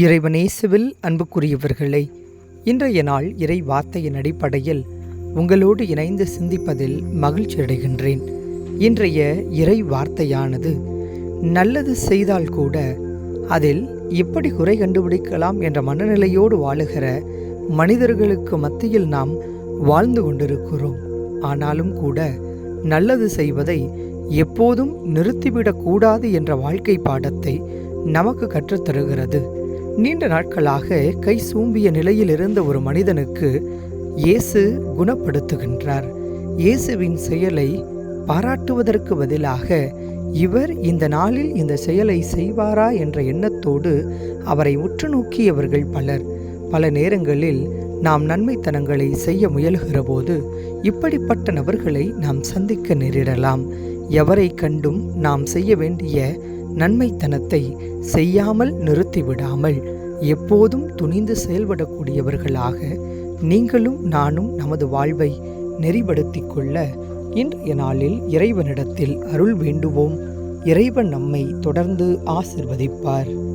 இறைவனேசுவில் அன்புக்குரியவர்களே இன்றைய நாள் இறை வார்த்தையின் அடிப்படையில் உங்களோடு இணைந்து சிந்திப்பதில் மகிழ்ச்சி அடைகின்றேன். இன்றைய இறை வார்த்தையானது நல்லது செய்தால் கூட அதில் எப்படி குறை கண்டுபிடிக்கலாம் என்ற மனநிலையோடு வாழுகிற மனிதர்களுக்கு மத்தியில் நாம் வாழ்ந்து கொண்டிருக்கிறோம். ஆனாலும் கூட நல்லது செய்வதை எப்போதும் நிறுத்திவிடக்கூடாது என்ற வாழ்க்கை பாடத்தை நமக்கு கற்றுத்தருகிறது. நீண்ட நாட்களாக கை சூம்பிய நிலையில் இருந்த ஒரு மனிதனுக்கு இயேசு குணப்படுத்துகின்றார். இயேசுவின் செயலை பாராட்டுவதற்கு பதிலாக இவர் இந்த நாளில் இந்த செயலை செய்வாரா? என்ற எண்ணத்தோடு அவரை உற்று நோக்கியவர்கள் பலர். பல நேரங்களில் நாம் நன்மைத்தனங்களை செய்ய முயல்கிற போது இப்படிப்பட்ட நபர்களை நாம் சந்திக்க நேரிடலாம். எவரை கண்டும் நாம் செய்ய வேண்டிய நன்மைத்தனத்தை செய்யாமல் நிறுத்திவிடாமல் எப்போதும் துணிந்து செயல்படக்கூடியவர்களாக நீங்களும் நானும் நமது வாழ்வை நெறிப்படுத்திக் கொள்ள இன்றைய நாளில் இறைவனிடத்தில் அருள் வேண்டுவோம். இறைவன் நம்மை தொடர்ந்து ஆசிர்வதிப்பார்.